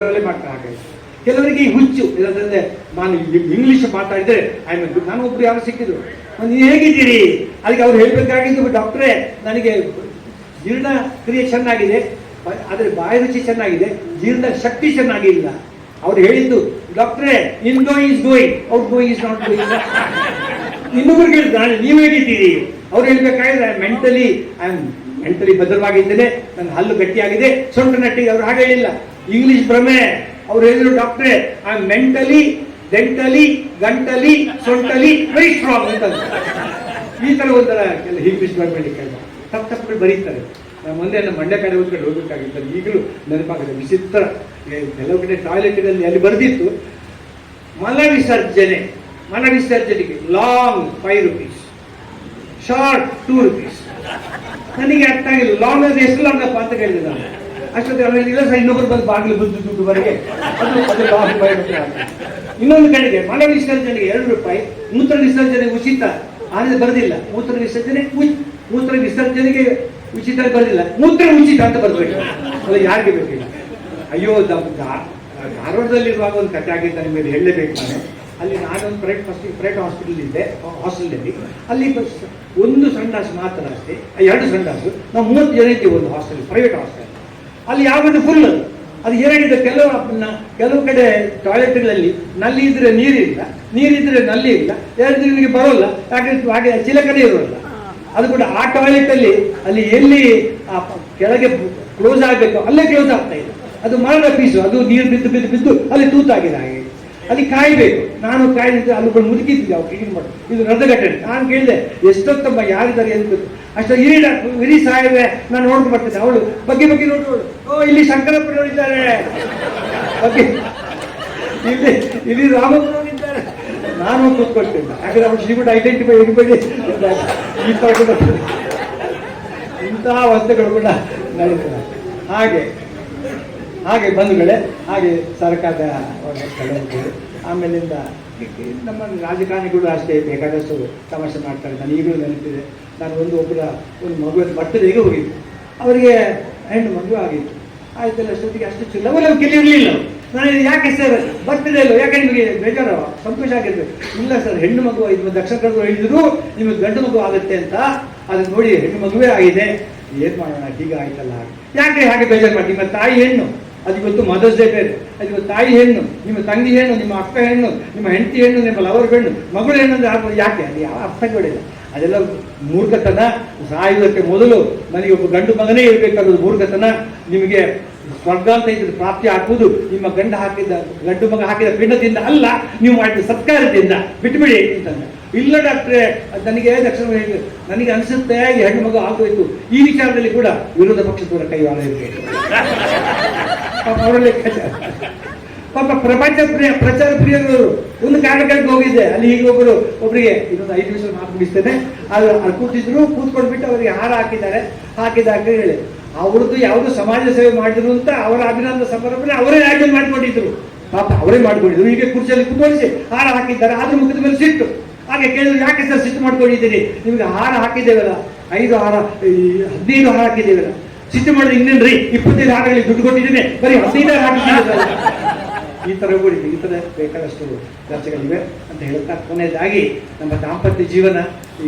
ಅದರಲ್ಲೇ ಮಾಡ್ತಾ ಹಾಗೆ. ಕೆಲವರಿಗೆ ಈ ಹುಚ್ಚು ಇಲ್ಲದಂದ್ರೆ ನಾನು ಇಂಗ್ಲಿಷ್ ಮಾತಾಡಿದ್ರೆ ಐ ನಾನು ಒಬ್ರು ಯಾರು ಸಿಕ್ಕಿದ್ರು. "ನಾನು ನೀವು ಹೇಗಿದ್ದೀರಿ? ಅದಕ್ಕೆ ಅವ್ರು ಹೇಳ್ಬೇಕಾಗಿದ್ದು ಡಾಕ್ಟ್ರೇ ನನಗೆ ಜೀರ್ಣ ಕ್ರಿಯೆ ಚೆನ್ನಾಗಿದೆ, ಆದರೆ ಬಾಯಿ ರುಚಿ ಚೆನ್ನಾಗಿದೆ, ಜೀರ್ಣ ಶಕ್ತಿ ಚೆನ್ನಾಗಿಲ್ಲ. ಅವ್ರು ಹೇಳಿದ್ದು ಡಾಕ್ಟ್ರೇ in going is going out going is not going ಇನ್ನೊಬ್ರಿಗೆ ಹೇಳಿದ್ರು ನಾನು ನೀವು ಹೇಗಿದ್ದೀರಿ? ಅವ್ರು ಹೇಳ್ಬೇಕಾದ್ರೆ ಮೆಂಟಲಿ ಐ ಆಮ್ ಮೆಂಟಲಿ ಭದ್ರವಾಗಿದ್ದೇನೆ, ನನ್ನ ಹಲ್ಲು ಗಟ್ಟಿಯಾಗಿದೆ ಸೊಂಟ ನಟ್ಟಿಗೆ ಅವ್ರು ಹಾಗೆ ಹೇಳಿಲ್ಲ. ಇಂಗ್ಲಿಷ್ ಭ್ರಮೆ. ಅವ್ರು ಹೇಳಿದ್ರು, ಡಾಕ್ಟ್ರೆ ಐ ಮೆಂಟಲಿ ಡೆಂಟಲಿ ಗಂಟಲಿ ಸೊಂಟಲಿ ವೆರಿ ಸ್ಟ್ರಾಂಗ್ ಅಂತ ಈ ಥರ ಒಂಥರ ಕೆಲವು ಇಂಗ್ಲಿಷ್ ಗವರ್ಮೆಂಟ್ ಕೆಲಸ ತಪ್ಪು ಬರೀತಾರೆ. ನಾನು ಮೊನ್ನೆ ನಮ್ಮ ಮಂಡ್ಯ ಕಡೆ ಹೋಗ್ಕೊಂಡು ಹೋಗ್ಬೇಕಾಗಿತ್ತು. ಈಗಲೂ ನೆನಪಾಗುತ್ತೆ, ವಿಚಿತ್ರ. ಕೆಲವು ಕಡೆ ಟಾಯ್ಲೆಟ್ಗಳಲ್ಲಿ ಅಲ್ಲಿ ಬರೆದಿತ್ತು. ಮಲ ವಿಸರ್ಜನೆ. ಮಲ ವಿಸರ್ಜನೆಗೆ long five rupees short two rupees ನನಗೆ ಅರ್ಥ ಆಗಿಲ್ಲ. ಲಾಂಗ್ ಅಂದ್ರೆ ಎಷ್ಟು ಲಾಂಗ್ ಅಂತ ಕೇಳಿದೆ ನಾನು. ಅಷ್ಟೊತ್ತಿಗೆ ಹೇಳಿದ್ರು, ಇಲ್ಲ ಸರ್ ಇನ್ನೊಬ್ರು ಬಂದು ಬಾಗಿಲು ಬಂದು ದುಡ್ಡುವರೆಗೆ ಅದು ಅದು ಲಾಭ ಇನ್ನೊಂದು ಕಡೆಗೆ ಮಲ ವಿಸರ್ಜನೆಗೆ ಎರಡು ರೂಪಾಯಿ ಮೂತ್ರ ವಿಸರ್ಜನೆ ಉಚಿತ. ಆದರೆ ಬರೆದಿಲ್ಲ. ಮೂತ್ರ ವಿಸರ್ಜನೆ ಮೂತ್ರ ವಿಸರ್ಜನೆಗೆ ಉಚಿತ ಬರಲಿಲ್ಲ ಮೂತ್ರ ಉಚಿತ ಅಂತ ಬರಬೇಕು ಅಲ್ಲ ಯಾರಿಗೆ ಬೇಕಿಲ್ಲ ಅಯ್ಯೋ ಧಾರವಾಡದಲ್ಲಿರುವಾಗ ಒಂದು ಕಥೆ ಆಗಿದ್ದ ನಿಮಗೆ ಹೇಳಲೇಬೇಕು ನಾನು. ಅಲ್ಲಿ ನಾನೊಂದು ಪ್ರೈವೇಟ್ ಫಸ್ಟ್ ಪ್ರೈವೇಟ್ ಹಾಸ್ಪಿಟಲ್ ಇದ್ದೆ ಹಾಸ್ಟೆಲಲ್ಲಿ ಅಲ್ಲಿ ಒಂದು ಸಂಡಾಸು ಮಾತ್ರ ಅಷ್ಟೇ ಎರಡು ಸಂಡಾಸು. ನಾವು ಮೂವತ್ತು ಜನ ಇದ್ದೀವಿ ಒಂದು ಹಾಸ್ಟೆಲ್ ಪ್ರೈವೇಟ್ ಹಾಸ್ಟೆಲ್ ಅಲ್ಲಿ ಯಾವುದು ಫುಲ್ ಅದು ಏನಾಗಿದೆ ಕೆಲವು ಕೆಲವು ಕಡೆ ಟಾಯ್ಲೆಟ್ಗಳಲ್ಲಿ ನಲ್ಲಿ ಇದ್ರೆ ನೀರಿಲ್ಲ ನೀರಿದ್ರೆ ನಲ್ಲಿ ಇಲ್ಲ ಎರಡು ನಿಮಗೆ ಬರೋಲ್ಲ. ಯಾಕಂದ್ರೆ ಹಾಗೆ ಕಡೆ ಇರೋಲ್ಲ ಅದು ಕೂಡ ಆ ಟಾಯ್ಲೆಟ್ ಅಲ್ಲಿ ಅಲ್ಲಿ ಎಲ್ಲಿ ಕೆಳಗೆ ಕ್ಲೋಸ್ ಆಗಬೇಕು ಅಲ್ಲೇ ಕ್ಲೋಸ್ ಆಗ್ತಾ ಇದೆ. ಅದು ಮರದ ಪೀಸು ಅದು ನೀರು ಬಿದ್ದು ಬಿದ್ದು ಬಿದ್ದು ಅಲ್ಲಿ ತೂತಾಗಿದೆ ಹಾಗೆ. ಅಲ್ಲಿ ಕಾಯಬೇಕು. ನಾನು ಕಾಯ್ದಿದ್ದೆ ಅಲ್ಲಿ ಕೂಡ ಮುದುಕಿದ್ವಿ ಅವ್ರು ಕ್ಲೀನ್ ಮಾಡಿ ಇದು ರಥಘಟನೆ ನಾನು ಕೇಳಿದೆ, ಎಷ್ಟೊತ್ತಮ್ಮ ಯಾರಿದ್ದಾರೆ ಅಂತ ಅಷ್ಟು ಅಷ್ಟ, ಇರಿ ಸಾಯಿವೆ ನಾನು ನೋಡ್ಕೊಂಡು ಬರ್ತೇನೆ. ಅವಳು ಬಗ್ಗೆ ಬಗ್ಗೆ ನೋಡ್ಕೊಂಡು ಓ, ಇಲ್ಲಿ ಶಂಕರಪ್ಪನವರು ಇದ್ದಾರೆ. ಬಗ್ಗೆ. ಇಲ್ಲಿ ಇಲ್ಲಿ ರಾಮಪ್ಪನವರಿದ್ದಾರೆ ನಾನು ಕೂತ್ಕೊಳ್ತೇನೆ. ಯಾಕಂದ್ರೆ ಅವಳು ಶ್ರೀಗುಡ್ ಐಡೆಂಟಿಫೈ ಇರ್ಬೇಡಿ ಇಂತಹ ವಸ್ತುಗಳು ಕೂಡ ನಡೀತಾರೆ ಹಾಗೆ. ಹಾಗೆ ಬಂಧುಗಳೇ ಹಾಗೆ ಸರ್ಕಾರದ ಆಮೇಲಿಂದ ನಮ್ಮ ರಾಜಕಾರಣಿಗಳು ಅಷ್ಟೇ ಬೇಕಾದಷ್ಟು ತಮಾಷೆ ಮಾಡ್ತಾರೆ. ನಾನು ಈಗಲೂ ನೆನಪಿದೆ. ನಾನು ಒಂದು ಒಬ್ಬರ ಒಂದು ಮಗುವಿನ ಬರ್ತಡೆಗೆ ಹೋಗಿದ್ದೆ. ಅವರಿಗೆ ಹೆಣ್ಣು ಮಗು ಆಗಿತ್ತು. ಆಯ್ತಲ್ಲ ಅಷ್ಟೊತ್ತಿಗೆ ಅಷ್ಟು ಚಿಲ್ಲವಲ್ಲ ಇರಲಿಲ್ಲ ನಾನು ಯಾಕೆ ಸರ್ ಬರ್ತಿದೆ ಇಲ್ಲ ಯಾಕೆ ನಿಮಗೆ ಬೇಜಾರು? ಸಂತೋಷ ಆಗಿರ್ಬೇಕು. ಇಲ್ಲ ಸರ್, ಹೆಣ್ಣು ಮಗು ಇದು ದಕ್ಷಿಣ ಕನ್ನಡ ಹೇಳಿದ್ರು, ನಿಮಗೆ ಗಂಡು ಮಗು ಆಗುತ್ತೆ ಅಂತ. ಅದನ್ನ ನೋಡಿ ಹೆಣ್ಣು ಮಗುವೇ ಆಗಿದೆ. ಏನು ಮಾಡೋಣ, ಹೀಗೆ ಆಯ್ತಲ್ಲ. ಯಾಕೆ ಹಾಗೆ ಬೇಜಾರು ಮಾಡಿ ನಿಮ್ಮ ತಾಯಿ ಹೆಣ್ಣು. ಅದು ಇವತ್ತು ಮದರ್ಸ್ ಡೇ ಬೇರೆ ಅದಿವತ್ತು ತಾಯಿ ಹೆಣ್ಣು, ನಿಮ್ಮ ತಂಗಿ ಹೆಣ್ಣು, ನಿಮ್ಮ ಅಕ್ಕ ಹೆಣ್ಣು, ನಿಮ್ಮ ಹೆಂಡತಿ ಹೆಣ್ಣು, ನಿಮ್ಮ ಲವರ್ ಹೆಣ್ಣು ಮಗಳು ಹೆಣ್ಣು ಅಂದ್ರೆ ಯಾಕೆ? ಅದು ಯಾವ ಅರ್ಥಗಳಿಲ್ಲ ಅದೆಲ್ಲ ಮೂರ್ಖತನ, ಸಾಯುವುದಕ್ಕೆ ಮೊದಲು ನನಗೆ ಒಬ್ಬ ಗಂಡು ಮಗನೇ ಇರಬೇಕಾದ ಮೂರ್ಖತನ. ನಿಮಗೆ ಸ್ವರ್ಗ ಅಂತ ಇದ್ರೆ ಪ್ರಾಪ್ತಿ ಹಾಕುವುದು ನಿಮ್ಮ ಗಂಡ ಹಾಕಿದ ಗಂಡು ಮಗ ಹಾಕಿದ ಪಿಂಡದಿಂದ ಅಲ್ಲ, ನೀವು ಮಾಡಿದ ಸತ್ಕಾರದಿಂದ. ಬಿಟ್ಬಿಡಿ ಅಂತಂದ. ಇಲ್ಲ ಡಾಕ್ಟ್ರೆ ನನಗೆ ದಕ್ಷಿಣ ನನಗೆ ಅನಿಸುತ್ತೆ ಹೆಣ್ಣು ಮಗು ಆಗೋಯ್ತು. ಈ ವಿಚಾರದಲ್ಲಿ ಕೂಡ ವಿರೋಧ ಪಕ್ಷದವರ ಕೈವಾಡ ಇರಬೇಕು. ಪಾಪ ಪ್ರಪಂಚ ಪ್ರಿಯ ಪ್ರಚಾರ ಪ್ರಿಯರು ಒಂದು ಕಾರ್ಯಕ್ರಮಕ್ಕೆ ಹೋಗಿದ್ದೆ ಅಲ್ಲಿ ಈಗ ಒಬ್ಬರು ಒಬ್ಬರಿಗೆ ಇನ್ನೊಂದು ಐದು ನಿಮಿಷ ಮಾತು ಮುಗಿಸ್ತೇನೆ. ಅದು ಅಲ್ಲಿ ಕೂತಿದ್ರು, ಕೂತ್ಕೊಂಡ್ಬಿಟ್ಟು ಅವರಿಗೆ ಹಾರ ಹಾಕಿದ್ದಾರೆ. ಹಾಕಿದಾಗ ಹೇಳಿ. ಅವ್ರದ್ದು ಯಾವುದು ಸಮಾಜ ಸೇವೆ ಮಾಡಿದ್ರು ಅಂತ ಅವರ ಅಭಿನಂದನ ಸಮಾರಂಭ ಅವರೇ ಆಯ್ಕೆ ಮಾಡ್ಕೊಂಡಿದ್ರು. ಪಾಪ ಅವರೇ ಮಾಡ್ಕೊಂಡಿದ್ರು. ಹೀಗೆ ಕುರ್ಚಿಯಲ್ಲಿ ಕುತ್ಕೊಳಿಸಿ ಹಾರ ಹಾಕಿದ್ದಾರೆ. ಅದ್ರ ಮುಖದ ಮೇಲೆ ಸಿಟ್ಟು. ಹಾಗೆ ಕೇಳಿದ್ರು, ಯಾಕೆ ಸರ್ ಸಿಟ್ಟು ಮಾಡ್ಕೊಂಡಿದ್ದೀರಿ? ನಿಮ್ಗೆ ಹಾರ ಹಾಕಿದ್ದೇವಲ್ಲ. ಐದು ಹಾರ ಹದಿನೈದು ಹಾರ ಹಾಕಿದ್ದೇವಲ್ಲ. ಸಿಟ್ಟು ಮಾಡಿದ್ರೆ ಇನ್ನೇನ್ರಿ? ಇಪ್ಪತ್ತೈದು ಹಾಡುಗಳಿಗೆ ದುಡ್ಡು ಕೊಟ್ಟಿದ್ದೀನಿ. ಬರೀ ಹದಿನೈದು ಈ ತರ ಕೂಡ ಈ ತರ ಬೇಕಾದಷ್ಟು ಚರ್ಚೆಗಳಿವೆ ಅಂತ ಹೇಳ್ತಾ ಕೊನೆಯದಾಗಿ ನಮ್ಮ ದಾಂಪತ್ಯ ಜೀವನ,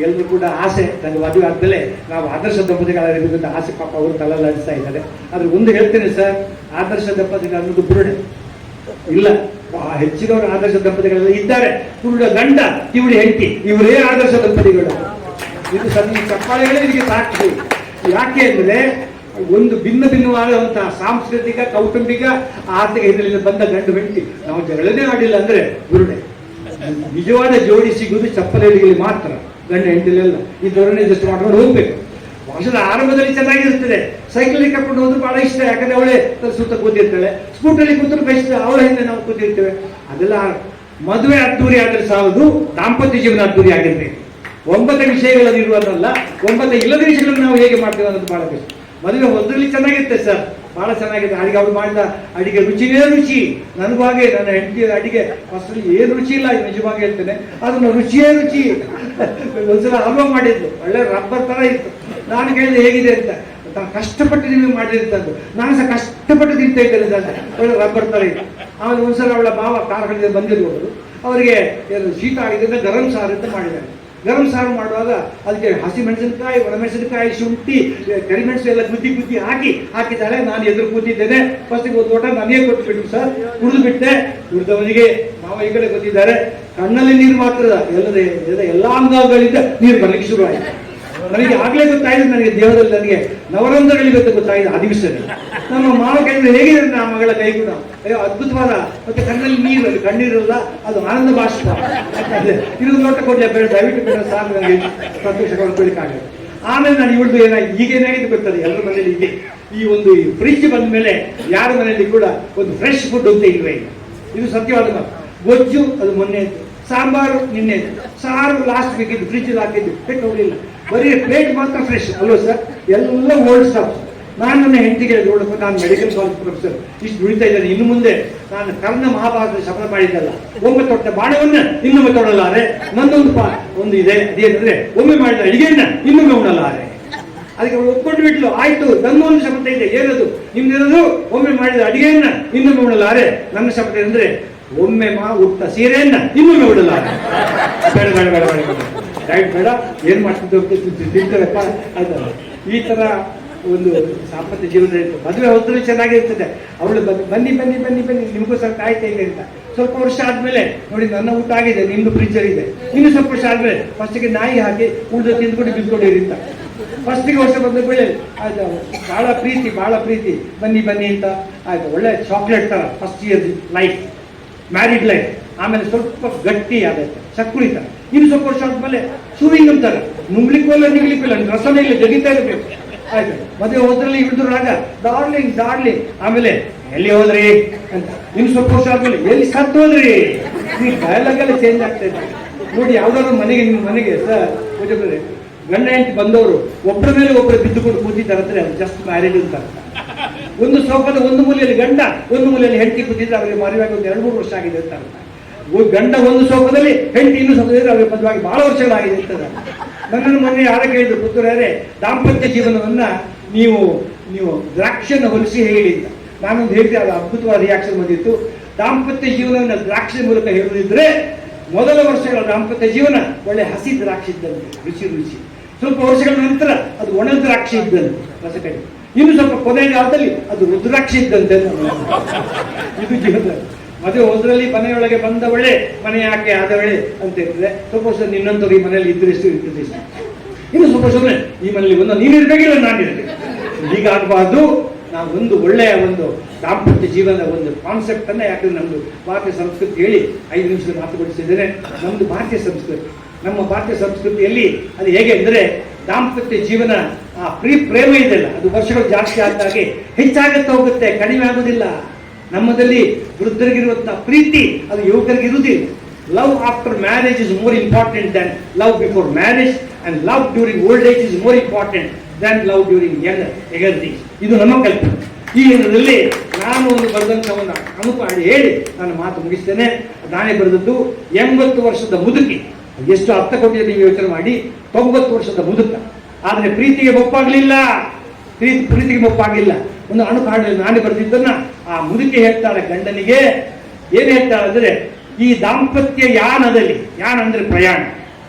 ಎಲ್ಲರೂ ಕೂಡ ಆಸೆ ನನಗೆ ಮದುವೆ ಆದ್ಮೇಲೆ ನಾವು ಆದರ್ಶ ದಂಪತಿಗಳಾಗಿರುವಂತ ಆಸೆ ಪಾಪ ಅವರು ತಲೆಲ್ಲಾಡಿಸ್ತಾ ಇದ್ದಾರೆ. ಆದ್ರೆ ಒಂದು ಹೇಳ್ತೇನೆ ಸರ್, ಆದರ್ಶ ದಂಪತಿಗಳು ಅನ್ನೋದು ಬುರುಡೆ ಇಲ್ಲ ಹೆಚ್ಚಿನವರು ಆದರ್ಶ ದಂಪತಿಗಳೆಲ್ಲ ಇದ್ದಾರೆ. ಕುರುಡ ಗಂಡ, ಕಿವುಡಿ, ಹೆಂಡತಿ, ಇವರೇ ಆದರ್ಶ ದಂಪತಿಗಳು. ಇದು ಸರ್, ಈ ಚಪ್ಪಾಳೆಗಳೇ ಇದಕ್ಕೆ ಸಾಕ್ಷಿ ಯಾಕೆ ಅಂದ್ರೆ ಒಂದು ಭಿನ್ನ ಭಿನ್ನವಾದಂತಹ ಸಾಂಸ್ಕೃತಿಕ, ಕೌಟುಂಬಿಕ, ಆರ್ಥಿಕ ಇದರಿಂದ ಬಂದ ಗಂಡು ಹೆಂಡತಿ. ನಾವು ಜಗಳನೇ ಆಡಿಲ್ಲ ಅಂದ್ರೆ ಗುರುಡೆ. ನಿಜವಾದ ಜೋಡಿ ಸಿಗುವುದು ಚಪ್ಪಲೆಯಲ್ಲಿ ಮಾತ್ರ, ಗಂಡ ಹೆಂಡತಿಲೆಲ್ಲ ಈ ಧೋರಣೆ ಜಸ್ಟ್ ಮಾಡ್ಕೊಂಡು ಹೋಗ್ಬೇಕು. ವರ್ಷದ ಆರಂಭದಲ್ಲಿ ಚೆನ್ನಾಗಿರ್ತದೆ ಸೈಕಲ್ ಕರ್ಕೊಂಡು ಹೋದ್ರೆ ಬಹಳ ಇಷ್ಟ, ಯಾಕಂದ್ರೆ ಅವಳೇ ಸುತ್ತ ಕೂತಿರ್ತಾಳೆ. ಸ್ಕೂಟಲ್ಲಿ ಕೂತರು ಕಷ್ಟ ಅವಳ ಹಿಂದೆ ನಾವು ಕೂತಿರ್ತೇವೆ. ಅದೆಲ್ಲ ಮದುವೆ ಅದ್ದೂರಿ ಆದ್ರೆ ಸಾಲದು, ದಾಂಪತ್ಯ ಜೀವನ ಅದ್ದೂರಿ ಆಗಿರ್ಬೇಕು. ಒಂಬತ್ತು ವಿಷಯಗಳಲ್ಲಿ ಇರುವುದಲ್ಲ ಒಂಬತ್ತು ಇಲ್ಲದ ವಿಷಯಗಳನ್ನು ನಾವು ಹೇಗೆ ಮಾಡ್ತೇವೆ ಅನ್ನೋದು ಬಹಳ ಕಷ್ಟ. ಮದುವೆ ಒಂದರಲ್ಲಿ ಚೆನ್ನಾಗಿರುತ್ತೆ ಸರ್. ಬಹಳ ಚೆನ್ನಾಗಿದೆ. ಅಡಿಗೆ ಅವ್ರು ಮಾಡಿದ ಅಡಿಗೆ ರುಚಿನೇ ರುಚಿ. ನನಗೂ ಹಾಗೆ ನನ್ನ ಹೆಂಡತಿ ಅಡಿಗೆ ಫಸ್ಟ್ ಏನು ರುಚಿ ಇಲ್ಲ ನಿಜವಾಗಿ ಹೇಳ್ತೇನೆ. ಅದನ್ನ ರುಚಿಯೇ ರುಚಿ. ಒಂದ್ಸಲ ಹಲ್ವಾ ಮಾಡಿದ್ಲು ಒಳ್ಳೆ ರಬ್ಬರ್ ತರ ಇತ್ತು. ನಾನು ಕೇಳಿದೆ, ಹೇಗಿದೆ ಅಂತ. ತಾನು ಕಷ್ಟಪಟ್ಟು ನೀವು ಮಾಡಿರ್ತದ್ದು ನಾನು ಸಹ ಕಷ್ಟಪಟ್ಟು ತಿಂತಾ ಇದ್ದೇನೆ ಸರ್. ಒಳ್ಳೆ ರಬ್ಬರ್ ತರ ಇತ್ತು. ಆಮೇಲೆ ಒಂದ್ಸಲ ಅವಳ ಭಾವ ಕಾರ್ಖಾನೆ ಬಂದಿರುವವರು, ಅವರಿಗೆ ಶೀತ ಆಗಿದೆ ಗರಂ ಸಾರು ಅಂತ ಮಾಡಿದ್ದಾರೆ. ಗರಂ ಸಾರು ಮಾಡುವಾಗ ಅದಕ್ಕೆ ಹಸಿ ಮೆಣಸಿನಕಾಯಿ ಒಣಮೆಣಸಿನಕಾಯಿ ಶುಂಠಿ ಕರಿಮೆಣಸು ಎಲ್ಲ ಗುದ್ದಿ ಗುದ್ದಿ ಹಾಕಿ ಹಾಕಿದ್ದಾಳೆ ನಾನು ಎದುರು ಕೂತಿದ್ದೇನೆ. ಫಸ್ಟಿಗೆ ಒಂದು ಊಟ ನನಗೆ ಕೊಟ್ಟು ಸರ್ ಕುಡಿದು ಬಿಟ್ಟೆ. ಕುಡಿದವನಿಗೆ ಮಾವ ಈ ಕಡೆ ಗೊತ್ತಿದ್ದಾರೆ ಕಣ್ಣಲ್ಲಿ ನೀರು ಮಾತ್ರ ಎಲ್ಲದೆ ಎಲ್ಲ ಅಂಗಗಳಿಂದ ನೀರು ಬರಲಿಕ್ಕೆ ಶುರು ಆಯಿತು ನನಗೆ ಆಗ್ಲೇ ಗೊತ್ತಾಯ್ತು, ನನಗೆ ದೇಹದಲ್ಲಿ ನನಗೆ ನವರಂಧ್ರಗಳಿಗೆ ಗೊತ್ತು ಗೊತ್ತಾಯ್ತು, ಆ ದಿವಸದಲ್ಲಿ ನಮ್ಮ ಮಾವ ಕೈಯಿಂದ ಹೇಗಿದೆ ನನ್ನ ಮಗಳ ಕೈ ಕೂಡ ಅಯ್ಯೋ, ಅದ್ಭುತವಾದ, ಮತ್ತೆ ಕಣ್ಣಲ್ಲಿ ನೀರು, ಅಲ್ಲಿ ಕಣ್ಣೀರಲ್ಲ, ಅದು ಆನಂದ ಭಾಷೆ ಇದು ನೋಟ ಕೊಡ್ಲಿ ಕೊಡಿ ಬೇಡ ದಯವಿಟ್ಟು ಬೇಡ ಸಾಕು ನನಗೆ ಸಂತೋಷ ಆಮೇಲೆ ನಾನು ಇವಳದು ಏನ ಈಗ ಏನಾಗಿದೆ ಗೊತ್ತದೆ ಎಲ್ಲರ ಮನೆಯಲ್ಲಿ ಇದೆ ಈ ಒಂದು ಫ್ರಿಜ್ ಬಂದ ಮೇಲೆ ಯಾರ ಮನೆಯಲ್ಲಿ ಕೂಡ ಒಂದು ಫ್ರೆಶ್ ಫುಡ್ ಅಂತ ಇಲ್ವೇ ಇದು ಸತ್ಯವಾದ ಗೊಜ್ಜು, ಅದು ಮೊನ್ನೆ ಸಾಂಬಾರು ನಿನ್ನೆ, ಸಾರು ಲಾಸ್ಟ್ ಬೇಕಿದ್ದು ಫ್ರಿಜ್ ಹಾಕಿದ್ದು, ಪೆಟ್ಟು ಹೋಗಲಿಲ್ಲ ಬರೀ ಪ್ಲೇಟ್ ಮಾತ್ರ ಫ್ರೆಶ್ ಅಲ್ವಾ ಸರ್ ಎಲ್ಲ ಓಲ್ಡ್ ಸ್ಟಾಫ್ ನಾನು ನನ್ನ ಹೆಂಡತಿಗೆ ನೋಡಪ್ಪ ನಾನು ಮೆಡಿಕಲ್ ಕಾಲೇಜ್ ಪ್ರೊಫೆಸರ್ ಇಷ್ಟು ಉಳಿತಾ ಇದ್ದಾರೆ ಇನ್ನು ಮುಂದೆ ನಾನು ಕರ್ಣ ಮಹಾಭಾರತ ಸಫಲ ಮಾಡಿದ್ದಲ್ಲ. ಒಮ್ಮೆ ತೊಟ್ಟ ಬಾಣವನ್ನ ಇನ್ನೊಮ್ಮೆ ತೊಡಲಾರೆ. ನನ್ನೊಂದು ಪಾ ಒಂದು ಇದೆ. ಅದೇನಂದ್ರೆ ಒಮ್ಮೆ ಮಾಡಿದ ಅಡಿಗೆಯನ್ನ ಇನ್ನೊಮ್ಮೆ ಉಣಲಾರೆ. ಅದಕ್ಕೆ ಅವಳು ಒಪ್ಕೊಂಡು ಬಿಟ್ಲು. ಆಯ್ತು ನನ್ನ ಒಂದು ಶಪಥ ಇದೆ. ಏನದು? ನಿಮ್ದಿರೋದು ಒಮ್ಮೆ ಮಾಡಿದ ಅಡಿಗೆಯನ್ನ ಇನ್ನೊಮ್ಮೆ ಉಣಲಾರೆ. ನನ್ನ ಶಪಥ ಅಂದ್ರೆ ಒಮ್ಮೆ ಮಾ ಉಟ್ಟ ಸೀರೆಯನ್ನ ಇನ್ನೊಮ್ಮೆ ಬಿಡಲ್ಲ. ಬೇಡ ಬೇಡ ಬೇಡ ಬೇಡ ಬೇಡ. ಬೇಡ. ಏನ್ ಮಾಡ್ತಿದ್ದೆ ತಿಂತಾರಪ್ಪ ಆಯ್ತಲ್ಲ ಈ ತರ ಒಂದು ಸಾಂಪತ್ಯ ಜೀವನ ಇತ್ತು. ಮದುವೆ ಹೋದ್ರೆ ಚೆನ್ನಾಗಿರ್ತದೆ. ಅವಳು ಬನ್ನಿ ಬನ್ನಿ ಬನ್ನಿ ಬನ್ನಿ, ನಿಮಗೂ ಸ್ವಲ್ಪ ಕಾಯ್ತಾ ಇದೆ ಅಂತ. ಸ್ವಲ್ಪ ವರ್ಷ ಆದ್ಮೇಲೆ, ನೋಡಿ, ನನ್ನ ಊಟ ಆಗಿದೆ, ನಿಮ್ದು ಫ್ರಿಜ್ಜರ್ ಇದೆ. ಇನ್ನು ಸ್ವಲ್ಪ ವರ್ಷ ಆದ್ಮೇಲೆ ಫಸ್ಟಿಗೆ ನಾಯಿ ಹಾಕಿ ಉಳಿದು ತಿಂದ್ಕೊಂಡು ಬಿದ್ಕೊಂಡಿರಿ ಅಂತ. ಫಸ್ಟಿಗೆ ವರ್ಷ ಬಂದ ಮೇಲೆ ಆಯ್ತು? ಭಾಳ ಪ್ರೀತಿ ಭಾಳ ಪ್ರೀತಿ. ಬನ್ನಿ ಬನ್ನಿ ಅಂತ. ಆಯ್ತು? ಒಳ್ಳೆ ಚಾಕ್ಲೇಟ್ ತರ first year life married life ಆಮೇಲೆ ಸ್ವಲ್ಪ ಗಟ್ಟಿ ಆಗುತ್ತೆ ಸಕ್ಕುರಿತ ಇನ್ನು ಸ್ವಲ್ಪ ವರ್ಷ ಆದ್ಮೇಲೆ ಚೂವಿಂಗ್ ಅಂತಾರೆ. ನುಂಗ್ಲಿಕ್ಕೂ ಇಲ್ಲ ನಿಗ್ಲಿಕ್ಕೂ ಇಲ್ಲ ರಸನೇ ಇಲ್ಲ, ಜಗಿತಾ ಇರಬೇಕು. ಆಯ್ತು. ಮದುವೆ ಹೋದ್ರಲ್ಲಿ ಹಿಡಿದ್ರು ರಾಗ ಡಾರ್ಲಿಂಗ್ ದಾಡ್ಲಿ ಆಮೇಲೆ, ಎಲ್ಲಿ ಹೋದ್ರಿ? ಅಂತ. ಇನ್ನು ಸ್ವಲ್ಪ ವರ್ಷ ಆದ್ಮೇಲೆ, ಎಲ್ಲಿ ಸತ್ತು ಹೋದ್ರಿ? ಈ ಡಯಲಾಗ್ ಎಲ್ಲ ಚೇಂಜ್ ಆಗ್ತಾ ಇದೆ. ನೋಡಿ, ಯಾವ್ದಾದ್ರು ಮನೆಗೆ, ನಿಮ್ಮ ಮನೆಗೆ ಸರ್ ಗಂಡ ಹೆಂಡತಿ ಬಂದವರು ಒಬ್ಬರ ಮೇಲೆ ಒಬ್ಬರು ಬಿದ್ದುಕೊಂಡು ಕೂತಿದ್ದಾರೆ ಅಂದ್ರೆ ಅದು ಜಸ್ಟ್ ಮ್ಯಾರೇಜ್ ಅಂತ. ಒಂದು ಸೌಕರ್ಯ, ಒಂದು ಮೂಲೆಯಲ್ಲಿ ಗಂಡ, ಒಂದು ಮೂಲೆಯಲ್ಲಿ ಹೆಂಡತಿ ಕೂತಿದ್ರೆ ಅವರಿಗೆ ಮದುವೆಯಾಗಿ ಒಂದು ಎರಡು, ಮೂರು ವರ್ಷ ಆಗಿದೆ ಅಂತ. ಗಂಡ ಒಂದು ಸೌಕದಲ್ಲಿ ಹೆಂಡತಿ ಇನ್ನೂ ಸೌಕರ್ಯ ಅವರಿಗೆ ಮದುವೆಯಾಗಿ ಬಹಳ ವರ್ಷಗಳಾಗಿದೆ ಅಂತ ನನ್ನನ್ನು ಮೊನ್ನೆ ಯಾರ ಕೇಳಿದ್ರು ಪುತ್ತೂರೇ ದಾಂಪತ್ಯ ಜೀವನವನ್ನ ನೀವು ನೀವು ದ್ರಾಕ್ಷನ್ನು ಹೊಲಿಸಿ ಹೇಳಿ ಅಂತ. ನಾನೊಂದು ಹೇಳಿದೆ, ಅದು ಅದ್ಭುತವಾದ ರಿಯಾಕ್ಷನ್ ಬಂದಿತ್ತು. ದಾಂಪತ್ಯ ಜೀವನವನ್ನು ದ್ರಾಕ್ಷಿ ಮೂಲಕ ಹೇಳುವುದಿದ್ರೆ, ಮೊದಲ ವರ್ಷಗಳ ದಾಂಪತ್ಯ ಜೀವನ ಒಳ್ಳೆ ಹಸಿ ದ್ರಾಕ್ಷಿ ಇದ್ದಂತೆ, ರುಚಿ ರುಚಿ. ಸ್ವಲ್ಪ ವರ್ಷಗಳ ನಂತರ ಅದು ಒಣ ದ್ರಾಕ್ಷಿ ಇದ್ದಂತೆ, ರಸಕಡಿ. ಇನ್ನು ಸ್ವಲ್ಪ ಕೊನೆ ಕಾಲದಲ್ಲಿ ಅದು ರುದ್ರಾಕ್ಷಿ ಇದ್ದಂತೆ ಇದು ಜೀವನ. ಮದುವೆ ಒಂದರಲ್ಲಿ ಮನೆಯೊಳಗೆ ಬಂದವಳೆ ಮನೆ ಯಾಕೆ ಆದವಳೆ ಅಂತ ಇರ್ತದೆ ಸಪೋಸ್ ನಿನ್ನಂತವ್ರು ಈ ಮನೆಯಲ್ಲಿ ಇದ್ರೆ ಎಷ್ಟು ಇರ್ತದೆ ಇಷ್ಟು. ಇನ್ನು ಸಪೋಸ್ ಅಂದ್ರೆ, ಈ ಮನೆಯಲ್ಲಿ ಒಂದು ನೀನು ಇರ್ಬೇಕಿಲ್ಲ, ನಾನು ಇರ್ಬೇಕು. ಹೀಗಾಗಬಾರ್ದು ನಾವು ಒಂದು ಒಳ್ಳೆಯ ಒಂದು ದಾಂಪತ್ಯ ಜೀವನದ ಒಂದು ಕಾನ್ಸೆಪ್ಟ್ ಅನ್ನ ಯಾಕಂದ್ರೆ ನಮ್ದು ಭಾರತೀಯ ಸಂಸ್ಕೃತಿ ಹೇಳಿ ಐದು ನಿಮಿಷದ ಮಾತುಗೊಳಿಸಿದ್ದೇನೆ ನಮ್ದು ಭಾರತೀಯ ಸಂಸ್ಕೃತಿ. ನಮ್ಮ ಭಾರತೀಯ ಸಂಸ್ಕೃತಿಯಲ್ಲಿ ಅದು ಹೇಗೆ ಅಂದ್ರೆ ದಾಂಪತ್ಯ ಜೀವನ, ಆ ಪ್ರೀ ಪ್ರೇಮ ಇದೆಯಲ್ಲ ಅದು ವರ್ಷಗಳು ಜಾಸ್ತಿ ಆದಾಗೆ ಹೆಚ್ಚಾಗುತ್ತಾ ಹೋಗುತ್ತೆ, ಕಡಿಮೆ ಆಗೋದಿಲ್ಲ ನಮ್ಮದಲ್ಲಿ ವೃದ್ಧರಿಗಿರುವಂತಹ ಪ್ರೀತಿ, ಅದು ಯುವಕರಿಗೆ ಇರುವುದಿಲ್ಲ love after marriage is more important than love before marriage and love during old age is more important than love during young ಎಗರ್ಜಿ ಇದು ನಮ್ಮ ಕಲ್ಪನೆ. ಈ ಹಿನ್ನೆಲೆಯಲ್ಲಿ ನಾನು ಒಂದು ಬರೆದಂತಹ ಒಂದು ಅನುಪಾಡಿ ಹೇಳಿ ನಾನು ಮಾತು ಮುಗಿಸ್ತೇನೆ. ನಾನೇ ಬರೆದದ್ದು ಎಂಬತ್ತು ವರ್ಷದ ಮುದುಕಿ. ಎಷ್ಟು ಅರ್ಥ ಕೊಟ್ಟಿದೆ ನೀವು ಯೋಚನೆ ಮಾಡಿ ತೊಂಬತ್ತು ವರ್ಷದ ಮುದುಕ. ಆದ್ರೆ ಪ್ರೀತಿಗೆ ಒಪ್ಪಾಗ್ಲಿಲ್ಲ. ಪ್ರೀತಿ ಪ್ರೀತಿಗೆ ಒಪ್ಪಾಗಿಲ್ಲ ಒಂದು ಅಣು ಹಾಡಲ್ಲಿ ನಾನೇ ಬರೆದಿದ್ದನ್ನ ಆ ಮುದುಕಿ ಹೇಳ್ತಾಳೆ ಗಂಡನಿಗೆ. ಏನ್ ಹೇಳ್ತಾಳೆ ಅಂದ್ರೆ, ಈ ದಾಂಪತ್ಯ ಯಾನದಲ್ಲಿ, ಯಾನ ಅಂದ್ರೆ ಪ್ರಯಾಣ.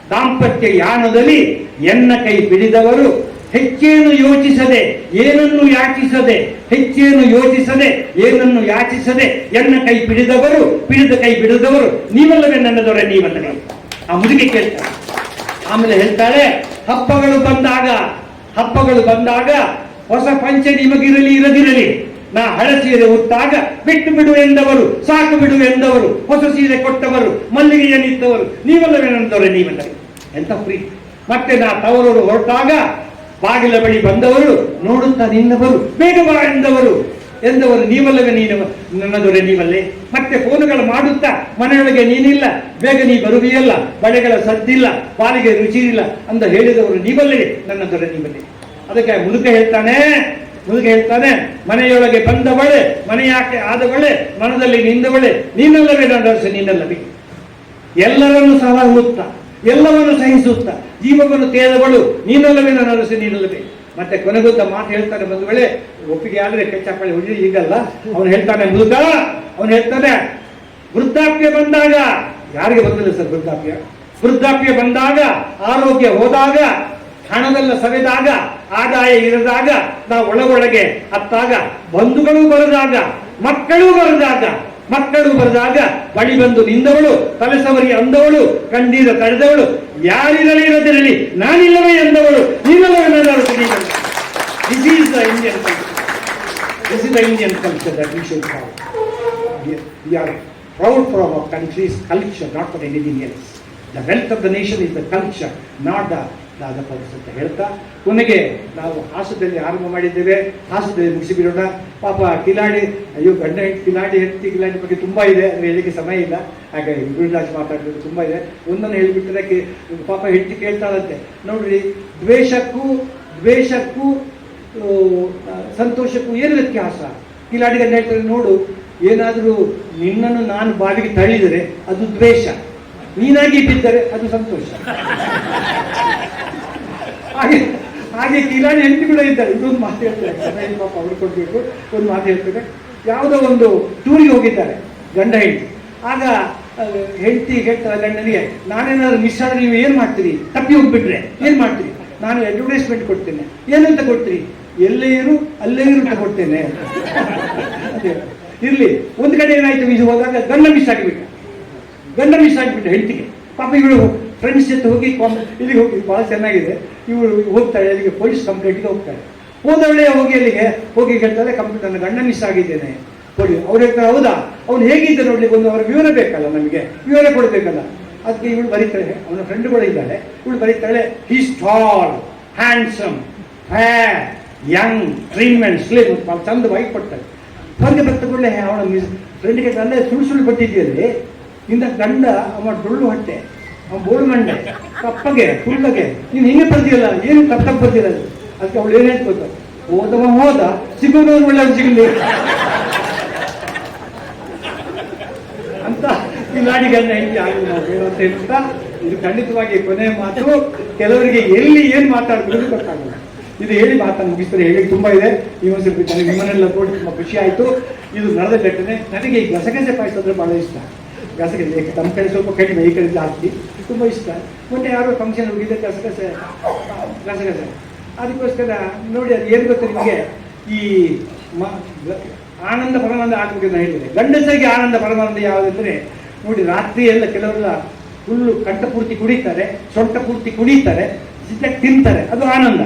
ದಾಂಪತ್ಯ ಯಾನದಲ್ಲಿ ಎನ್ನ ಕೈ ಬಿಡಿದವರು ಹೆಚ್ಚೇನು ಯೋಚಿಸದೆ, ಏನನ್ನು ಯಾಚಿಸದೆ, ಹೆಚ್ಚೇನು ಯೋಚಿಸದೆ, ಏನನ್ನು ಯಾಚಿಸದೆ ಎನ್ನ ಕೈ ಬಿಡಿದವರು, ಬಿಡಿದ ಕೈ ಬಿಡಿದವರು ನೀವಲ್ಲವೇ ನನ್ನದವರೇ ನೀವಲ್ಲವೇ? ಆ ಮುದುಕಿ ಕೇಳ್ತಾಳೆ. ಆಮೇಲೆ ಹೇಳ್ತಾಳೆ ಹಬ್ಬಗಳು ಬಂದಾಗ ಹಬ್ಬಗಳು ಬಂದಾಗ ಹೊಸ ಪಂಚ ನಿಮಗಿರಲಿ ಇರದಿರಲಿ, ನಾ ಹಳೆ ಸೀರೆ ಉತ್ತಾಗ ಬಿಟ್ಟು ಬಿಡು ಎಂದವರು, ಸಾಕು ಬಿಡು ಎಂದವರು, ಹೊಸ ಸೀರೆ ಕೊಟ್ಟವರು, ಮಲ್ಲಿಗೆಯ ನಿಂತವರು ನೀವಲ್ಲವೇ ನನ್ನದವರೇ ನೀವಲ್ಲವೇ ಎಂತ ಪ್ರೀತಿ ಮತ್ತೆ ನಾ ತವರೂರು ಹೊರಟಾಗ ಬಾಗಿಲ ಬಳಿ ಬಂದವರು, ನೋಡುತ್ತಾ ನಿನ್ನವರು, ಬೇಗ ಬಾ ಎಂದವರು. ಎಂದವರು, ನೀವಲ್ಲವೇ ನೀನು ನನ್ನದೊರೆ ನೀವಲ್ಲೇ? ಮತ್ತೆ ಫೋನುಗಳು ಮಾಡುತ್ತಾ ಮನೆಯೊಳಗೆ ನೀನಿಲ್ಲ, ಬೇಗ ನೀ ಬರುವಿಯಲ್ಲ, ಬಳೆಗಳ ಸದ್ದಿಲ್ಲ, ಪಾಲಿಗೆ ರುಚಿ ಇಲ್ಲ ಅಂತ ಹೇಳಿದವರು ನೀವಲ್ಲೇ, ನನ್ನ ದೊರೆ ನೀವಲ್ಲೇ ಅದಕ್ಕೆ ಮುದುಕ ಹೇಳ್ತಾನೆ ಮುದುಕ ಹೇಳ್ತಾನೆ, ಮನೆಯೊಳಗೆ ಬಂದವಳೆ ಮನೆಯಾಕೆ ಆದವಳೆ, ಮನದಲ್ಲಿ ನಿಂದವಳೆ, ನೀನಲ್ಲವೇ ನನ್ನ ನೀನಲ್ಲವೇ? ಎಲ್ಲರನ್ನು ಸಲಹುತ್ತಾ ಎಲ್ಲವನ್ನು ಸಹಿಸುತ್ತಾ, ಜೀವವನ್ನು ತೇದವಳು, ನೀನಲ್ಲವೇ ನನ್ನ ನೀನಲ್ಲವೇ? ಮತ್ತೆ ಕೊನೆಗೊಂದ ಮಾತು ಹೇಳ್ತಾನೆ ಬಂದ ವೇಳೆ, ಒಪ್ಪಿಗೆ ಆದ್ರೆ ಕೆಚ್ಚಪ್ಪಳೆ ಹೊಡಿ ಈಗಲ್ಲ. ಅವನು ಹೇಳ್ತಾನೆ ಮೃತ ಅವನು ಹೇಳ್ತಾನೆ, ವೃದ್ಧಾಪ್ಯ ಬಂದಾಗ. ಯಾರಿಗೆ ಬಂದಿಲ್ಲ ಸರ್ ವೃದ್ಧಾಪ್ಯ? ವೃದ್ಧಾಪ್ಯ ಬಂದಾಗ, ಆರೋಗ್ಯ ಹೋದಾಗ, ಹಣವೆಲ್ಲ ಸವೆದಾಗ, ಆದಾಯ ಇರದಾಗ, ನಾವು ಒಳಗೊಳಗೆ ಅತ್ತಾಗ ಬಂಧುಗಳು ಬರದಾಗ, ಮಕ್ಕಳು ಬರದಾಗ ಮಕ್ಕಳು ಬರೆದಾಗ ಬಳಿ ಬಂದು ನಿಂದವಳು ತಲೆಸವರಿ ಅಂದವಳು ಕಂಡೀರ ತಡೆದವಳು ಯಾರಿರಲಿ ಇರದಿರಲಿ, ನಾನಿಲ್ಲವೇ ಎಂದವಳು ನೀನಲ್ಲವೇ ನಾನು this is the Indian is the Indian culture that we should have we are proud for our country's culture not for anything else the wealth of the nation is the culture not the the ಅಂತ ಹೇಳ್ತಾ, ಕೊನೆಗೆ ನಾವು ಹಾಸದಲ್ಲಿ ಆರಂಭ ಮಾಡಿದ್ದೇವೆ. ಹಾಸದಲ್ಲಿ ಮುಗಿಸಿಬಿಡೋಣ ಪಾಪ ಕಿಲಾಡಿ, ಅಯ್ಯೋ ಗಂಡ ಕಿಲಾಡಿ ಹೆತ್ತಿ ಕಿಲಾಡಿ ಬಗ್ಗೆ ತುಂಬ ಇದೆ. ಅಂದರೆ ಹೇಳಲಿಕ್ಕೆ ಸಮಯ ಇಲ್ಲ. ಹಾಗೆ ಗುರುರಾಜ್ ಮಾತಾಡೋದು ತುಂಬ ಇದೆ. ಒಂದನ್ನು ಹೇಳಿಬಿಟ್ಟರೆ ಪಾಪ ಹೆಂಡತಿ ಕೇಳ್ತಾಳಂತೆ. ನೋಡ್ರಿ, ದ್ವೇಷಕ್ಕೂ ದ್ವೇಷಕ್ಕೂ ಸಂತೋಷಕ್ಕೂ ಏನು ವ್ಯತ್ಯಾಸ? ಕಿಲಾಡಿ ಗಂಡ ಹೇಳ್ತಾರೆ, ನೋಡು, ಏನಾದರೂ ನಿನ್ನನ್ನು ನಾನು ಬಾವಿಗೆ ತಳ್ಳಿದರೆ ಅದು ದ್ವೇಷ. ನೀನಾಗಿ ಬಿದ್ದರೆ ಅದು ಸಂತೋಷ. ಹಾಗೆ ಕಿಲಾಡಿ ಹೆಂಡತಿ ಕೂಡ ಇದ್ದಾರೆ. ಇದೊಂದು ಮಾತು ಹೇಳ್ತಾರೆ. ಪಾಪ ಅವ್ರು ಕೊಡ್ಬೇಕು. ಒಂದು ಮಾತು ಹೇಳ್ತಾರೆ. ಯಾವುದೋ ಒಂದು ಟೂರಿಗೆ ಹೋಗಿದ್ದಾರೆ, ಗಂಡ ಹೆಂಡತಿ. ಆಗ ಹೆಂಡತಿ ಹೇಳ್ತಾರೆ ಗಂಡನಿಗೆ, ನಾನೇನಾದ್ರು ಮಿಸ್ ಆದ್ರೆ ನೀವು ಏನು ಮಾಡ್ತೀರಿ? ತಪ್ಪಿ ಹೋಗ್ಬಿಟ್ರೆ ಏನು ಮಾಡ್ತೀರಿ? ನಾನು ಅಡ್ವರ್ಟೈಸ್ಮೆಂಟ್ ಕೊಡ್ತೇನೆ. ಏನಂತ ಕೊಡ್ತೀರಿ? ಎಲ್ಲೇ ಇರು, ಅಲ್ಲೇ ಇರು ಅಂತ ಕೊಡ್ತೇನೆ. ಇರ್ಲಿ, ಒಂದ್ ಕಡೆ ಏನಾಯ್ತು? ಇದು ಹೋದಾಗ ಗಂಡ ಮಿಸ್ ಆಗಿಬಿಟ್ಟ. ಗಂಡ ಮಿಸ್ ಆಗಿಬಿಟ್ಟ ಹೆಂಡತಿಗೆ. ಪಾಪ ಇವಳು ಫ್ರೆಂಡ್ಸ್ ಜೊತೆ ಹೋಗಿ ಕಾಮ್- ಇಲ್ಲಿಗೆ ಹೋಗಿ ಭಾಳ ಚೆನ್ನಾಗಿದೆ. ಇವಳು ಹೋಗ್ತಾಳೆ ಅಲ್ಲಿಗೆ ಪೊಲೀಸ್ ಕಂಪ್ಲೇಂಟ್ಗೆ ಹೋಗ್ತಾಳೆ ಹೋದವಳೆ ಹೋಗಿ ಅಲ್ಲಿಗೆ ಹೋಗಿ ಹೇಳ್ತಾರೆ ಕಂಪ್ಲೇಂಟ್ ನನ್ನ ಗಂಡ ಮಿಸ್ ಆಗಿದ್ದೇನೆ. ಕೊಡಿ. ಅವ್ರು ಹೇಳ್ತಾರೆ, ಹೌದಾ? ಅವ್ನು ಹೇಗಿದ್ದ ನೋಡ್ಲಿಕ್ಕೆ ಒಂದು ಅವರ ವಿವರ ಬೇಕಲ್ಲ ನಮಗೆ? ವಿವರ ಕೊಡಬೇಕಲ್ಲ? ಅದಕ್ಕೆ ಇವಳು ಬರೀತಾಳೆ, ಅವನ ಫ್ರೆಂಡ್ಗಳು ಇದ್ದಾಳೆ. ಇವಳು ಬರೀತಾಳೆ he's tall handsome fair young trim and ಭಾಳ ಚಂದ ವೈಟ್ ಕೊಡ್ತಾಳೆ. ಹೊರಗೆ ಬರ್ತಾ ಕೂಡಲೇ ಅವನ ಮಿಸ್ ಫ್ರೆಂಡ್ಗೆ ಅಲ್ಲೇ ಸುಳ್ಳು ಸುಳ್ಳು ಕೊಟ್ಟಿದ್ದೀಯಲ್ಲಿ? ಇಂದ ಗಂಡ, ಅವ ಡೊಳ್ಳು ಹೊಟ್ಟೆ. ಬೋಳು ಮಂಡೆ, ಕಪ್ಪಗೆ ಫುಲ್ಲಗೆ ನೀನು ಹಿಂಗೆ ಬರ್ತೀಯಲ್ಲ? ಏನು ತಪ್ಪು ಬರ್ತೀರ ಅದಕ್ಕೆ ಅವಳು ಏನು ಹೇಳ್ಕೊತ ಹೋದವ ಹೋದ ಸಿಗೋದು ಒಳ್ಳೆ ಸಿಗಲಿ. ಅಂತ ಈ ನಾಡಿಗನ್ನ ಹೆಂಗೆ ಆಗಲಿ ನಾವು ಹೇಳುವಂತ ಹೇಳ್ತಾ, ಇದು ಖಂಡಿತವಾಗಿ ಕೊನೆ ಮಾತು. ಕೆಲವರಿಗೆ ಎಲ್ಲಿ ಏನು ಮಾತಾಡ್ಬೋದು ಗೊತ್ತಾಗಲ್ಲ. ಇದು ಹೇಳಿ ಮಾತನ್ನು ಮುಗಿಸ್ತಾರೆ. ಹೇಳಿ ತುಂಬಾ ಇದೆ. ಈ ಸ್ವಲ್ಪ ನನಗೆ ನಿಮ್ಮನ್ನೆಲ್ಲ ನೋಡಿ ತುಂಬಾ ಖುಷಿ ಆಯ್ತು. ಇದು ನಡೆದ ಘಟನೆ. ನನಗೆ ಈ ಗಸಗಸೆ ಪಾಯಸ ಅಂದ್ರೆ ಬಹಳ ಇಷ್ಟ. ಗಸಗಸೆ ತಮ್ಮ ಕಡೆ ಸ್ವಲ್ಪ ಕಡಿಮೆ, ಈ ಕಡೆ ಜಾಸ್ತಿ. ತುಂಬ ಇಷ್ಟ. ಮೊನ್ನೆ ಯಾರೋ ಫಂಕ್ಷನ್ ಹೋಗಿದ್ದೆ ಗಸಗಸೆ ಗಸಗಸೆ ಅದಕ್ಕೋಸ್ಕರ ನೋಡಿ, ಅದು ಏನು ಗೊತ್ತಾ ನಿಮಗೆ? ಈ ಮ- ಆನಂದ ಪರಮಾನಂದ ಆಗಬೇಕು ಅಂತ ಹೇಳಿದೆ ಗಂಡಸರಿಗೆ ಆನಂದ ಪರಮಾನಂದ ಯಾವುದಂದ್ರೆ, ನೋಡಿ, ರಾತ್ರಿ ಎಲ್ಲ ಕೆಲವರೆಲ್ಲ ಫುಲ್ಲು ಕಂಠ ಪೂರ್ತಿ ಕುಡಿತಾರೆ, ಸೊಂಟ ಪೂರ್ತಿ ಕುಡಿತಾರೆ, ಸಿದ್ಧ ತಿಂತಾರೆ. ಅದು ಆನಂದ.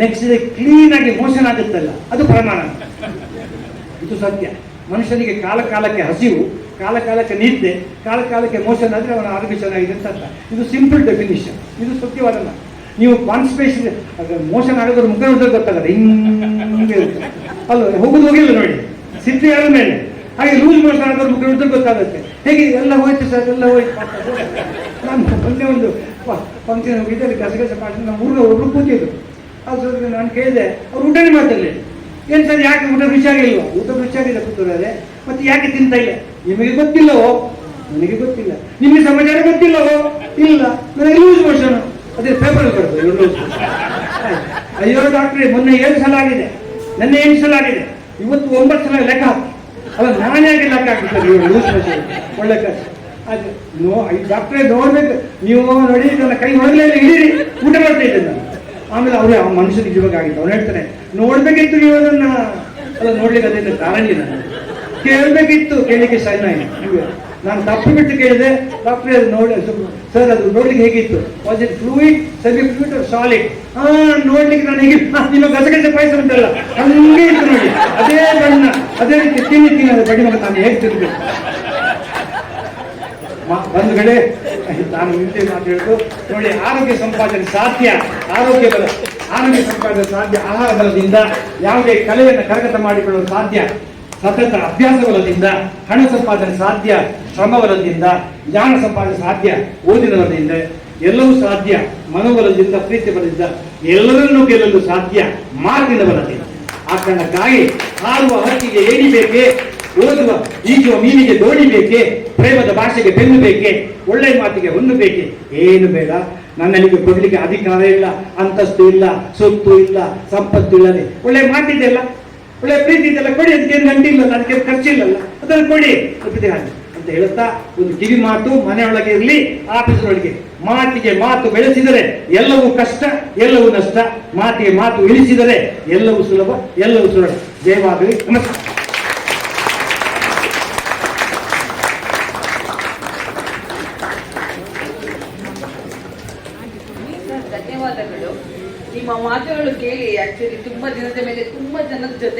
ನೆಕ್ಸ್ಟ್ ಡೇ ಕ್ಲೀನ್ ಆಗಿ ಮೋಷನ್ ಆಗುತ್ತಲ್ಲ, ಅದು ಪರಮಾನಂದ. ಇದು ಸತ್ಯ. ಮನುಷ್ಯನಿಗೆ ಕಾಲ ಕಾಲಕ್ಕೆ ಹಸಿವು ಕಾಲ ಕಾಲಕ್ಕೆ ನಿದ್ದೆ ಕಾಲ ಕಾಲಕ್ಕೆ ಮೋಷನ್ ಆದರೆ ಅವನ ಆರೋಗ್ಯ ಚೆನ್ನಾಗಿದೆ ಅಂತ ಅರ್ಥ. ಇದು ಸಿಂಪಲ್ ಡೆಫಿನಿಷನ್ ಇದು ಸತ್ಯವಾದಲ್ಲ ನೀವು ಕಾನ್ಸ್ಪೇಷನ್ ಮೋಷನ್ ಆಗೋದ್ರ ಮುಖ ನೋಡಿದ್ರೆ ಗೊತ್ತಾಗಲ್ಲ. ಹಿಂಗೆ ಅಲ್ಲ, ಹೋಗುದು ಹೋಗಿಲ್ಲ ನೋಡಿ. ಸಿದ್ಧಿ ಆದ ಮೇಲೆ? ಹಾಗೆ ಲೂಸ್ ಮೋಷನ್ ಆಗೋದ್ರ ಮುಖ ನೋಡಿದ್ರೆ ಗೊತ್ತಾಗುತ್ತೆ. ಹೇಗೆ ಎಲ್ಲ ಹೋಯ್ತು ಸರ್ ಎಲ್ಲ ಹೋಯ್ತು. ನಾನು ಮೊನ್ನೆ ಒಂದು ಫಂಕ್ಷನ್ ಹೋಗಿದ್ದೆ, ಅಲ್ಲಿ ಗಸಗಸೆ ಮಾಡಿ ನಮ್ಮ ಊರಿನ ಒಬ್ರು ಕೂತಿದ್ರು. ಅದು ನಾನು ಕೇಳಿದೆ, ಅವ್ರು ಊಟನೇ ಮಾಡ್ತಾರೆ ಏನು ಸರ್ ಯಾಕೆ ಊಟ ರುಚಿಯಾಗಿಲ್ವಾ? ಊಟ ರುಚಿಯಾಗಿಲ್ಲ ಕೂತಾರೆ ಮತ್ತೆ ಯಾಕೆ ತಿಂತ ಇಲ್ಲ? ನಿಮಗೆ ಗೊತ್ತಿಲ್ಲವೋ? ನನಗೆ ಗೊತ್ತಿಲ್ಲ. ನಿಮಗೆ ಸಮಾಚಾರ ಗೊತ್ತಿಲ್ಲವೋ? ಇಲ್ಲ. ನನಗೆ ಲೂಸ್ ಮೋಷನ್ ಅದೇ ಪೇಪರ್ ಬರ್ತದೆ. ಅಯ್ಯೋ ಡಾಕ್ಟ್ರೆ ಮೊನ್ನೆ ಏಳು ಸಲ ಆಗಿದೆ ನನ್ನ ಎಂಟು ಸಲ ಆಗಿದೆ ಇವತ್ತು ಒಂಬತ್ತು ಸಲ ಲೆಕ್ಕ ಅಲ್ಲ, ನಾನೇ ಲೆಕ್ಕ ಹಾಕಿದ್ದಾರೆ ಇವರು ಲೂಸ್ ಮೋಷನ್ ಒಳ್ಳೆ ಕಷ್ಟ ಅದು ನೋ ಡಾಕ್ಟ್ರೇ ನೋಡ್ಬೇಕು. ನೀವು ನೋಡಿ, ನನ್ನ ಕೈ ಒಳಗಲೇ ಹಿಡೀರಿ ಊಟ ಮಾಡ್ತಾ ಇದ್ದೆ ನಾನು. ಆಮೇಲೆ ಅವರೇ ಆ ಮನುಷ್ಯನಿಗೆ ಇವಾಗ ಆಗಿತ್ತು ಅವ್ನು ನೋಡ್ಬೇಕಿತ್ತು ನೀವು ಅದನ್ನ. ಅಲ್ಲ, ನೋಡ್ಲಿಕ್ಕೆ ಅದೇನು ಕಾರಣ ನಾನು ಕೇಳಬೇಕಿತ್ತು ಕೇಳಲಿಕ್ಕೆ ಸಣ್ಣ ನಾನು ತಪ್ಪು ಬಿಟ್ಟು ಕೇಳಿದೆ ತಪ್ಪೇ ಅದು ನೋಡಿ ಸರ್ ಅದು ನೋಡ್ಲಿಕ್ಕೆ ಹೇಗಿತ್ತು? Was it fluid semi fluid solid ಹಾ ನೋಡ್ಲಿಕ್ಕೆ ನಾನು ಹೇಗೆ ನಿಮ್ಮ ಗಸಗಸೆ ಪಾಯಸ ಅಂತಲ್ಲ ಹಂಗೆ ಇತ್ತು ನೋಡಿ. ಅದೇ ಬಣ್ಣ, ಅದೇ ರೀತಿ ತಿನ್ನಿ ತಿನ್ನೋದು ಬಡಿ ಮಗ ನಾನು ಹೇಗೆ ತಿನ್ಬೇಕು ಒಂದು ಕಡೆ, ನಾನು ಮುಂಚೆ ಮಾತು ಹೇಳುದು ನೋಡಿ, ಆರೋಗ್ಯ ಸಂಪಾದನೆ ಸಾಧ್ಯ. ಆರೋಗ್ಯ ಬಲ ಆರೋಗ್ಯ ಸಂಪಾದನೆ ಸಾಧ್ಯ. ಆಹಾರ ಬಲದಿಂದ ಯಾವುದೇ ಕಲೆಯನ್ನು ಕರಗತ ಮಾಡಿಕೊಳ್ಳಲು ಸಾಧ್ಯ. ಸತತ ಅಭ್ಯಾಸ ಬಲದಿಂದ ಹಣ ಸಂಪಾದನೆ ಸಾಧ್ಯ ಶ್ರಮ ಬಲದಿಂದ ಜ್ಞಾನ ಸಂಪಾದನೆ ಸಾಧ್ಯ, ಓದಿನ ಬಲದಿಂದ, ಎಲ್ಲವೂ ಸಾಧ್ಯ, ಮನೋಬಲದಿಂದ, ಪ್ರೀತಿ ಬಲದಿಂದ, ಎಲ್ಲರನ್ನೂ ಗೆಲ್ಲಲು ಸಾಧ್ಯ, ಮಾರ್ಗದ ಬಲದಿಂದ. ಆ ಕಾರಣಕ್ಕಾಗಿ ಹಾರುವ ಹಕ್ಕಿಗೆ ಏಣಿ ಬೇಕೇ ಓದುವ ಈಜುವ ಮೀನಿಗೆ ದೋಣಿ ಬೇಕೆ ಪ್ರೇಮದ ಭಾಷೆಗೆ ಬೆನ್ನು ಬೇಕೆ ಒಳ್ಳೆ ಮಾತಿಗೆ ಹೊನ್ನು ಬೇಕೆ ಏನು ಬೇಡ. ನನ್ನಲ್ಲಿಗೆ ಕೊಡಲಿಕ್ಕೆ ಅಧಿಕಾರ ಇಲ್ಲ ಅಂತಸ್ತು ಇಲ್ಲ, ಸೊತ್ತು ಇಲ್ಲ, ಸಂಪತ್ತು ಇಲ್ಲದೆ ಒಳ್ಳೆ ಮಾತಿದೆಯಲ್ಲ ಒಳ್ಳೆ ಪ್ರೀತಿ ಇದೆಲ್ಲ ಕೊಡಿ ಅದಕ್ಕೆ ಏನು ಗಂಟೆ ಇಲ್ಲ ಅದಕ್ಕೆ ಖರ್ಚಿಲ್ಲಲ್ಲ. ಅದನ್ನು ಕೊಡಿ. ಅಂತ ಹೇಳುತ್ತಾ ಒಂದು ಕಿವಿ ಮಾತು ಮನೆಯೊಳಗೆ ಇರಲಿ ಆಫೀಸಿನೊಳಗೆ ಮಾತಿಗೆ ಮಾತು ಬೆಳೆಸಿದರೆ ಎಲ್ಲವೂ ಕಷ್ಟ, ಎಲ್ಲವೂ ನಷ್ಟ. ಮಾತಿಗೆ ಮಾತು ಇಳಿಸಿದರೆ ಎಲ್ಲವೂ ಸುಲಭ ಎಲ್ಲವೂ ಸುಲಭ. ಜಯವಾಗಲಿ ನಮಸ್ಕಾರ. ಧನ್ಯವಾದಗಳು. ನಿಮ್ಮ ಮಾತುಗಳು ಕೇಳಿ ಆಕ್ಚುಲಿ ತುಂಬಾ ದಿನದ ಮೇಲೆ ತುಂಬಾ ಜನದ ಜೊತೆ